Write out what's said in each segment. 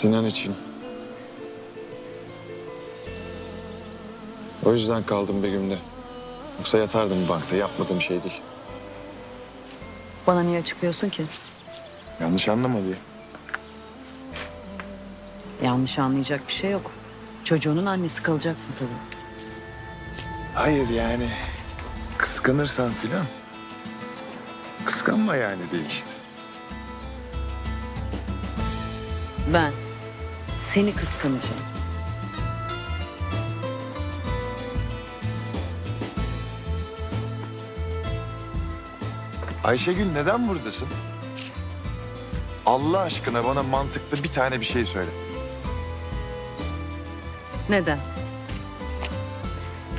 Sinan için. O yüzden kaldım Begüm'de. Yoksa yatardım bankta. Yapmadığım şey değil. Bana niye açıklıyorsun ki? Yanlış anlama diye. Yanlış anlayacak bir şey yok. Çocuğunun annesi kalacaksın tabii. Hayır yani. Kıskanırsan filan. Kıskanma yani değil işte. Ben seni kıskanacağım. Ayşegül neden buradasın? Allah aşkına bana mantıklı bir tane bir şey söyle. Neden?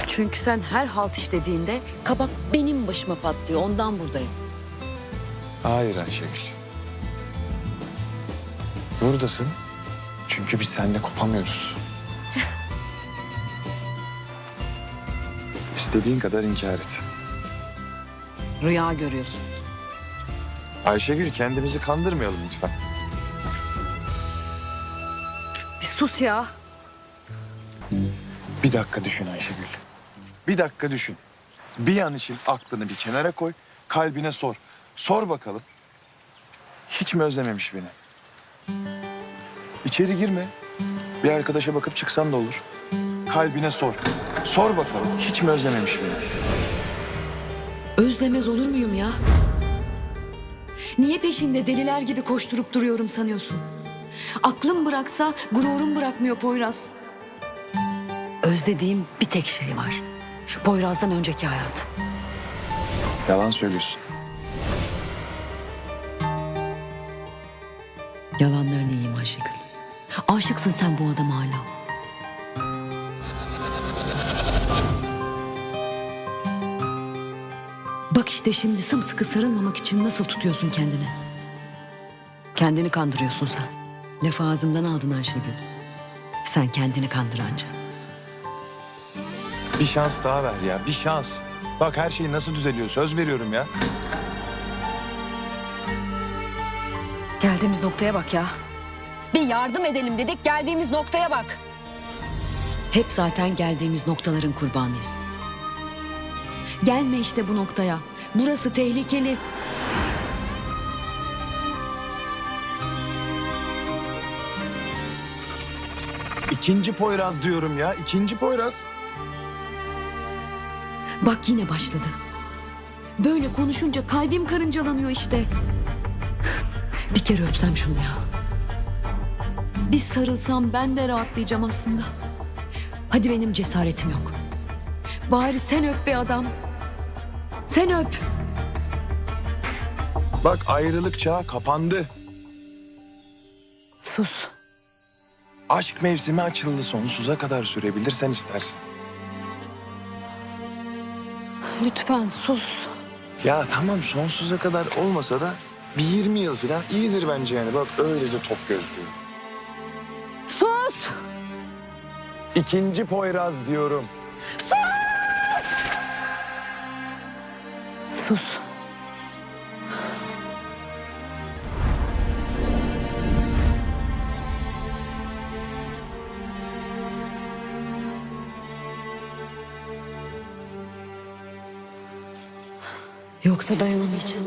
Çünkü sen her halt işlediğinde kabak benim başıma patlıyor. Ondan buradayım. Hayır Ayşegül. Buradasın. Çünkü biz seninle kopamıyoruz. İstediğin kadar inkar et. Rüya görüyorsun. Ayşegül kendimizi kandırmayalım lütfen. Bir sus ya. Bir dakika düşün Ayşegül. Bir dakika düşün. Bir an için aklını bir kenara koy, kalbine sor. Sor bakalım. Hiç mi özlememiş beni? İçeri girme. Bir arkadaşa bakıp çıksan da olur. Kalbine sor. Sor bakalım. Hiç mi özlememiş beni? Özlemez olur muyum ya? Niye peşinde deliler gibi koşturup duruyorum sanıyorsun? Aklım bıraksa gururum bırakmıyor Poyraz. Özlediğim bir tek şey var. Poyraz'dan önceki hayat. Yalan söylüyorsun. Yalanlarını yiyeyim Ayşegül. Aşıksın sen bu adama hala. Bak işte şimdi sımsıkı sarılmamak için nasıl tutuyorsun kendini. Kendini kandırıyorsun sen. Lafı ağzımdan aldın Ayşegül. Sen kendini kandır anca. Bir şans daha ver ya. Bir şans. Bak her şey nasıl düzeliyor. Söz veriyorum ya. Geldiğimiz noktaya bak ya. Yardım edelim dedik geldiğimiz noktaya bak. Hep zaten geldiğimiz noktaların kurbanıyız. Gelme işte bu noktaya. Burası tehlikeli. İkinci Poyraz diyorum ya. İkinci Poyraz. Bak yine başladı. Böyle konuşunca kalbim karıncalanıyor işte. Bir kere öpsem şunu ya. Bir sarılsam ben de rahatlayacağım aslında. Hadi benim cesaretim yok. Bari sen öp be adam. Sen öp. Bak ayrılık çağı kapandı. Sus. Aşk mevsimi açıldı sonsuza kadar sürebilir sen istersen. Lütfen sus. Ya tamam sonsuza kadar olmasa da bir 20 yıl falan iyidir bence yani. Bak öyle de top gözlüğü. İkinci Poyraz diyorum. Sus. Yoksa dayanamayacağım.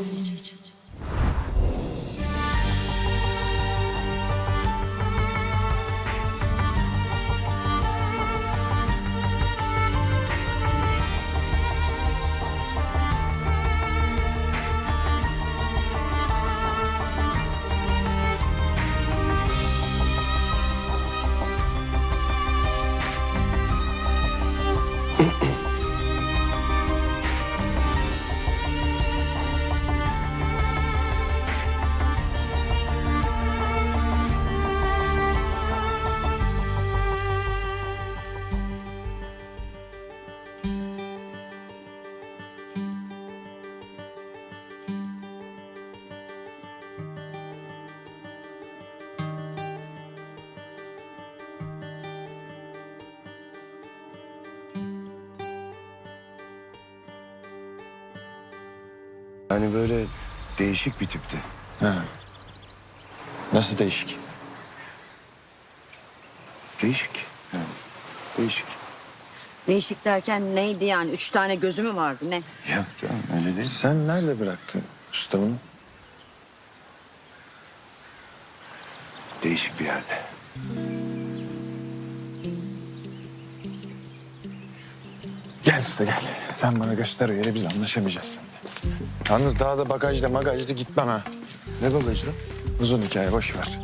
Hani böyle değişik bir tipti. Ha. Nasıl değişik? Değişik. Yani değişik. Değişik derken neydi yani? Üç tane gözü mü vardı ne? Yok canım öyle değil. Sen nerede bıraktın ustamını? Değişik bir yerde. Gel usta gel. Sen bana göster o yeri biz anlaşamayacağız. Yalnız daha da bagajda magajda gitmem ha. ne bagajı lan? Uzun hikaye boş ver.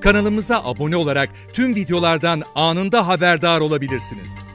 Kanalımıza abone olarak tüm videolardan anında haberdar olabilirsiniz.